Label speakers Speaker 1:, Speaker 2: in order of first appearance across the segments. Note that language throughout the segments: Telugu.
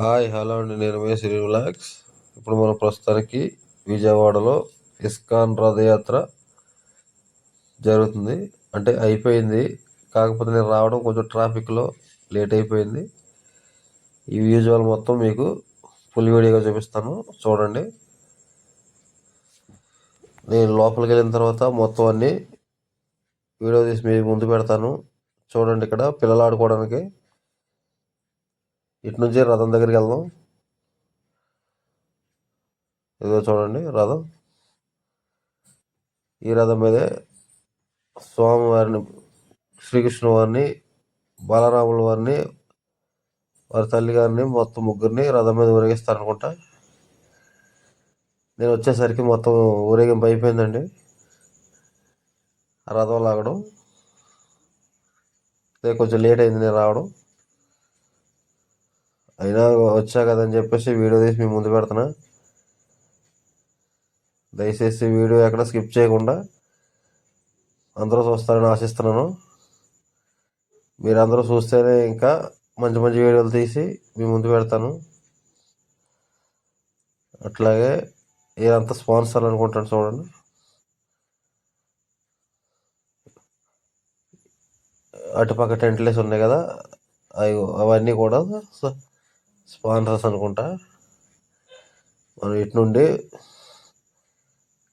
Speaker 1: హాయ్ హలో అండి. నేను మే శ్రీ రిలాక్స్ ఇప్పుడు మన ప్రస్తుతానికి విజయవాడలో ఇస్కాన్ రథయాత్ర జరుగుతుంది. అంటే అయిపోయింది. కాకపోతే నేను రావడం కొంచెం ట్రాఫిక్లో లేట్ అయిపోయింది. ఈ విజువల్ మొత్తం మీకు ఫుల్ వీడియోగా చూపిస్తాను. చూడండి. నేను లోపలికి వెళ్ళిన తర్వాత మొత్తం అన్నీ వీడియో తీసి మీ ముందు పెడతాను. చూడండి ఇక్కడ పిల్లలు ఆడుకోవడానికి. ఇటు నుంచి రథం దగ్గరికి వెళ్దాం. ఇదిగో చూడండి రథం. ఈ రథం మీదే స్వామివారిని శ్రీకృష్ణ వారిని బాలరాముల వారిని వారి తల్లి గారిని మొత్తం ముగ్గురిని రథం మీద ఊరేగిస్తారనుకుంటా. నేను వచ్చేసరికి మొత్తం ఊరేగింపు అయిపోయిందండి. ఆ రథం లాగడం. కొంచెం లేట్ అయింది నేను రావడం. అయినా వచ్చా కదని చెప్పేసి వీడియో తీసి మీ ముందు పెడుతున్నా దయచేసి వీడియో ఎక్కడ స్కిప్ చేయకుండా అందరూ చూస్తారని ఆశిస్తున్నాను. మీరందరూ చూస్తేనే ఇంకా మంచి మంచి వీడియోలు తీసి మీ ముందు పెడతాను. అట్లాగే ఇదంతా స్పాన్సర్ అనుకుంటాను చూడండి. అటుపక్క టెంట్లేసి ఉన్నాయి కదా అవి అవన్నీ కూడా స్పాన్సర్స్ అనుకుంటా. మనం ఇటు నుండి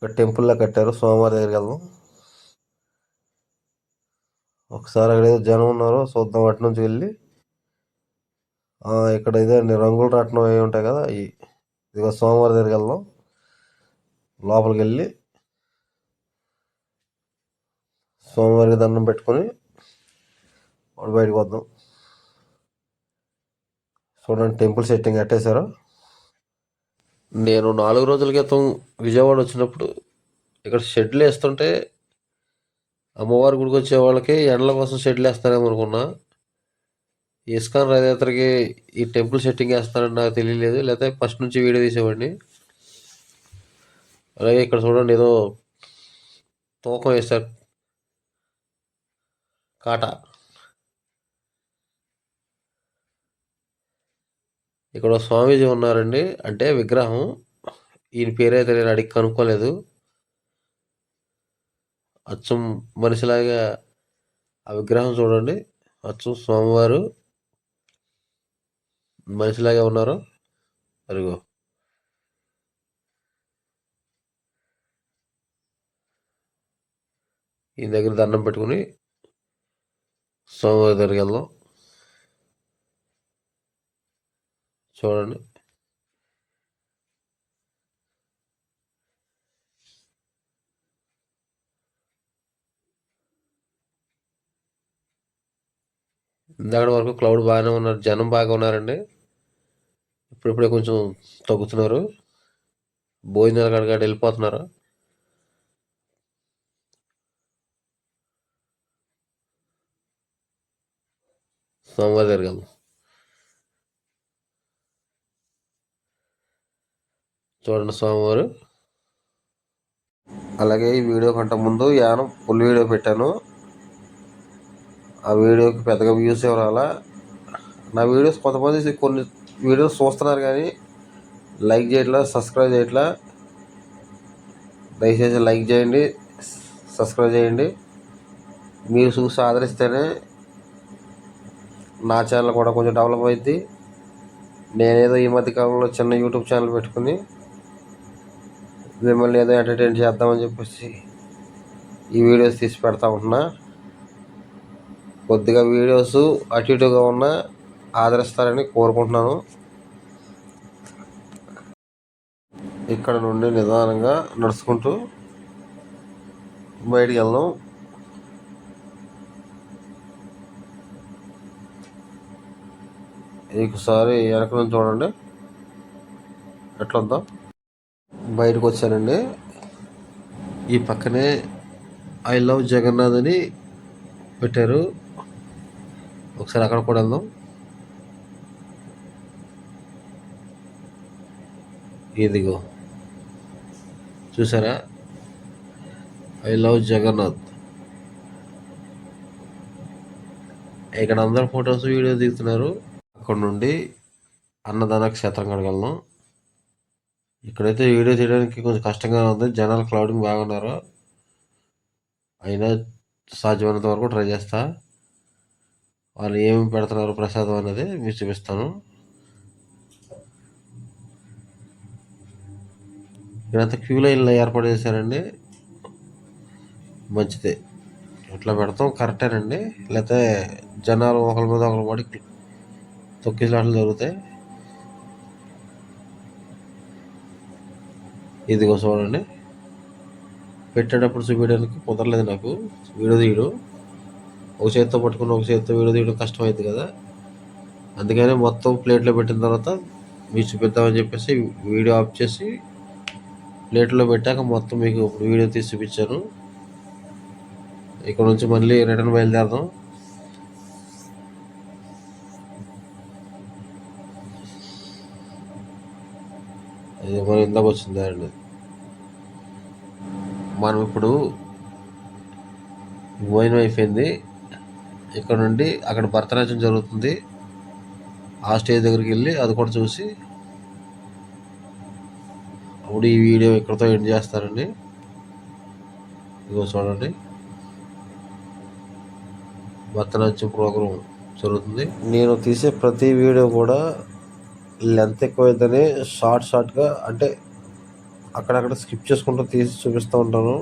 Speaker 1: ఒక టెంపుల్లో కట్టారు సోమవారం దగ్గరికి వెళ్దాం. ఒకసారి అక్కడ ఏదో జనం ఉన్నారు చూద్దాం అటు నుంచి వెళ్ళి. ఇక్కడ ఇదే అండి రంగులు రాట్నం అవి ఉంటాయి కదా ఇదిగో సోమవారం దగ్గరికి వెళ్దాం. లోపలికి వెళ్ళి సోమవారికి దండం పెట్టుకొని వాడు బయటకు వద్దాం. చూడండి టెంపుల్ సెట్టింగ్ కట్టేశారు. నేను నాలుగు రోజుల క్రితం విజయవాడ వచ్చినప్పుడు ఇక్కడ షెడ్లు వేస్తుంటే అమ్మవారి గుడికి వచ్చే వాళ్ళకి ఎండల కోసం షెడ్లు వేస్తారేమో అనుకున్నా. ఇస్కాన్ రథయాత్రకి ఈ టెంపుల్ సెట్టింగ్ వేస్తారని నాకు తెలియలేదు. లేకపోతే ఫస్ట్ నుంచి వీడియో తీసేవాడిని. అలాగే ఇక్కడ చూడండి ఏదో తూకం వేస్తారు కాటా. ఇక్కడ స్వామీజీ ఉన్నారండి. అంటే విగ్రహం. ఈయన పేరైతే నేను అడిగి కనుక్కోలేదు. అచ్చం మనిషిలాగా ఆ విగ్రహం చూడండి. అచ్చం స్వామివారు మనిషిలాగే ఉన్నారు. అరిగో ఈ దగ్గర దండం పెట్టుకుని స్వామివారి దగ్గరికి వెళ్దాం. చూడండి. ఇందాక వరకు క్లౌడ్ బాగానే ఉన్నారు జనం బాగా ఉన్నారండి. ఇప్పుడిప్పుడే కొంచెం తగ్గుతున్నారు. భోజనాలు కాడ వెళ్ళిపోతున్నారు? సోమవారం దగ్గరికి చూడండి స్వామివారు. అలాగే ఈ వీడియో కంటే ముందు యానం ఫుల్ వీడియో పెట్టాను. ఆ వీడియోకి పెద్దగా వ్యూస్ రాలా. నా వీడియోస్ కొంతమంది కొన్ని వీడియోస్ చూస్తున్నారు కానీ లైక్ చేయట్లా సబ్స్క్రైబ్ చేయట్లా. దయచేసి లైక్ చేయండి సబ్స్క్రైబ్ చేయండి. మీరు చూసి ఆదరిస్తేనే నా ఛానల్ కూడా కొంచెం డెవలప్ అవుద్ది నేనేదో ఈ మధ్య కాలంలో చిన్న యూట్యూబ్ ఛానల్ పెట్టుకుని మిమ్మల్ని ఏదో ఎంటర్టైన్ చేద్దామని చెప్పేసి ఈ వీడియోస్ తీసి పెడతా ఉంటున్నా కొద్దిగా వీడియోస్ అటు ఇటుగా ఉన్నా ఆదరిస్తారని కోరుకుంటున్నాను. ఇక్కడ నుండి నిదానంగా నడుచుకుంటూ బయటికి వెళ్దాం. ఒకసారి వెనక నుంచి చూడండి. ఎట్లా ఉందా బయటకు వచ్చానండి ఈ పక్కనే ఐ లవ్ జగన్నాథ్ అని పెట్టారు. ఒకసారి అక్కడ కూడా వెళ్దాం. ఇదిగో. చూసారా? I love Jagannath. ఇక్కడ అందరు ఫొటోస్ వీడియో దిగుతున్నారు. అక్కడ నుండి అన్నదాన క్షేత్రం కడగలను ఇక్కడైతే వీడియో తీయడానికి కొంచెం కష్టంగా ఉంది. జనాలు క్లౌడింగ్ బాగున్నారు. అయినా సాధ్యమైనంత వరకు ట్రై చేస్తా. వాళ్ళు ఏమి పెడుతున్నారు ప్రసాదం అనేది మీకు చూపిస్తాను. ఇక్కడంతా క్యూ లైన్లో ఏర్పాటు చేశారండి. మంచిదే. ఇట్లా పెడతాం? కరెక్టేనండి. లేకపోతే జనాలు ఒకరి మీద ఒకరు పడి తొక్కిసలాట్లు జరుగుతాయి. ఇదిగో చూడండి. పెట్టేటప్పుడు చూపించడానికి కుదరలేదు నాకు. వీడియో తీయడం ఒక చేతితో పట్టుకుని ఒక చేతితో వీడియో తీయడం కష్టమైంది కదా. అందుకని మొత్తం ప్లేట్లో పెట్టిన తర్వాత మీరు చూపిద్దామని చెప్పేసి వీడియో ఆఫ్ చేసి ప్లేట్లో పెట్టాక మొత్తం మీకు ఇప్పుడు వీడియో తీసి చూపించాను. ఇక్కడ నుంచి మళ్ళీ రిటర్న్ బయలుదేరదాం. అది మనం ఇందాక వచ్చింది అండి? మనం ఇప్పుడు భోజనం అయిపోయింది ఇక్కడ నుండి అక్కడ భరతనాట్యం జరుగుతుంది. ఆ స్టేజ్ దగ్గరికి వెళ్ళి అది కూడా చూసి అప్పుడు ఈ వీడియో ఇక్కడతో ఎండ్ చేస్తారండి ఇదిగో చూడండి. భరతనాట్యం ప్రోగ్రాం జరుగుతుంది. నేను తీసే ప్రతి వీడియో కూడా లెంత్ ఎక్కువైతేనే షార్ట్ షార్ట్గా అంటే అక్కడక్కడ స్కిప్ చేసుకుంటూ తీసి చూపిస్తూ ఉంటాను.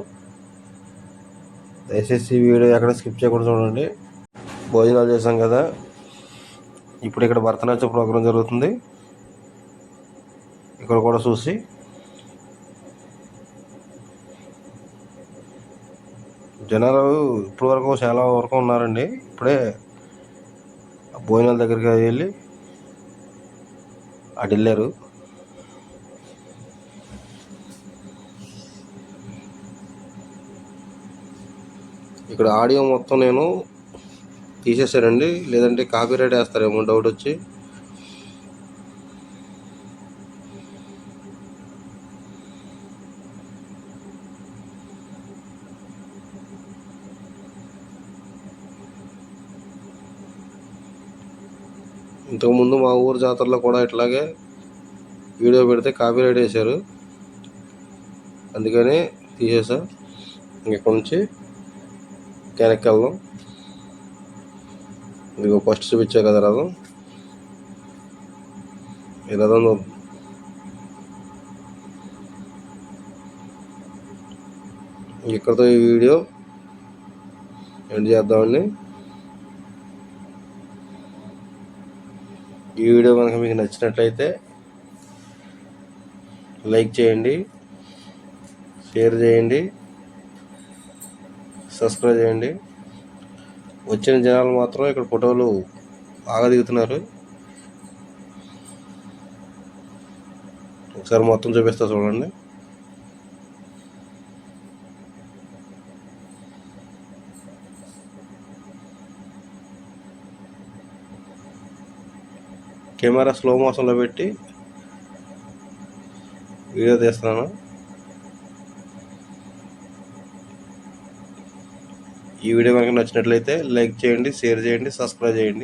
Speaker 1: దయచేసి వీడియో ఎక్కడ స్కిప్ చేయకుండా చూడండి. భోజనాలు చేసాం కదా. ఇప్పుడు ఇక్కడ భరతనాట్యం ప్రోగ్రాం జరుగుతుంది. ఇక్కడ కూడా చూసి. జనాలు ఇప్పటి వరకు చాలా వరకు ఉన్నారండి. ఇప్పుడే భోజనాల దగ్గరికి వెళ్ళి అటు వెళ్ళారు. ఇక్కడ ఆడియో మొత్తం నేను తీసేసారండి లేదంటే కాపీరైట్ వేస్తారేమో డౌట్ వచ్చి. ఇంతకుముందు మా ఊరు జాతరలో కూడా ఇట్లాగే వీడియో పెడితే కాపీరైట్ వేశారు. అందుకని తీసేసా. ఇక్కడ నుంచి వెనక్కి వెళ్దాం. ఇదిగో ఫస్ట్ చూపించా కదా రథం. ఈ రథం ఇక్కడతో ఈ వీడియో ఎండ్ చేద్దామండి. ఈ వీడియో కనుక మీకు నచ్చినట్లయితే లైక్ చేయండి షేర్ చేయండి సబ్స్క్రైబ్ చేయండి. వచ్చిన జనాలు మాత్రం ఇక్కడ ఫోటోలు బాగా దిగుతున్నారు. ఒకసారి మొత్తం చూపిస్తా చూడండి. కెమెరా స్లో మోషన్లో పెట్టి వీడియో తీస్తున్నాను. ఈ వీడియో కనుక నచ్చినట్లయితే లైక్ చేయండి షేర్ చేయండి సబ్స్క్రైబ్ చేయండి.